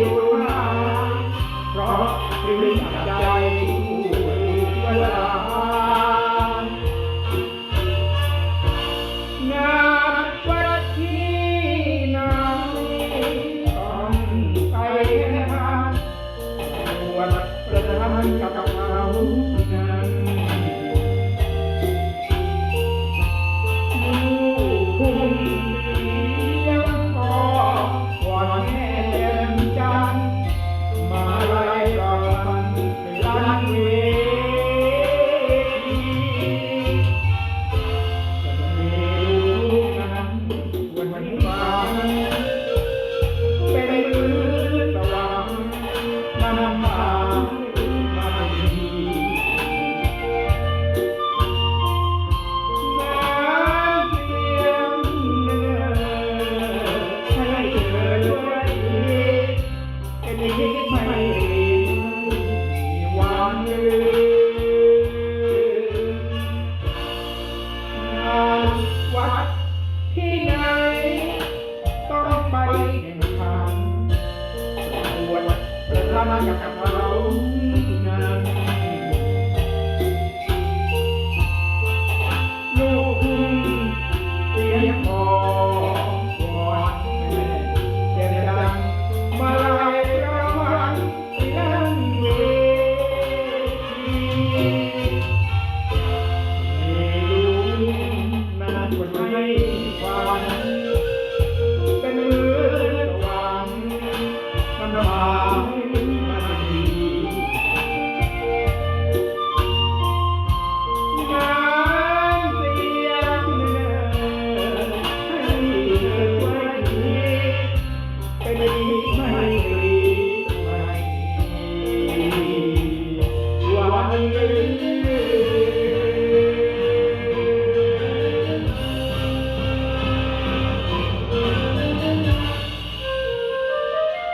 อยู่นานเพราะริมใจผู้เลางนัดที่ไหนต้องไปหาวัดประธานกับ Guadalajara.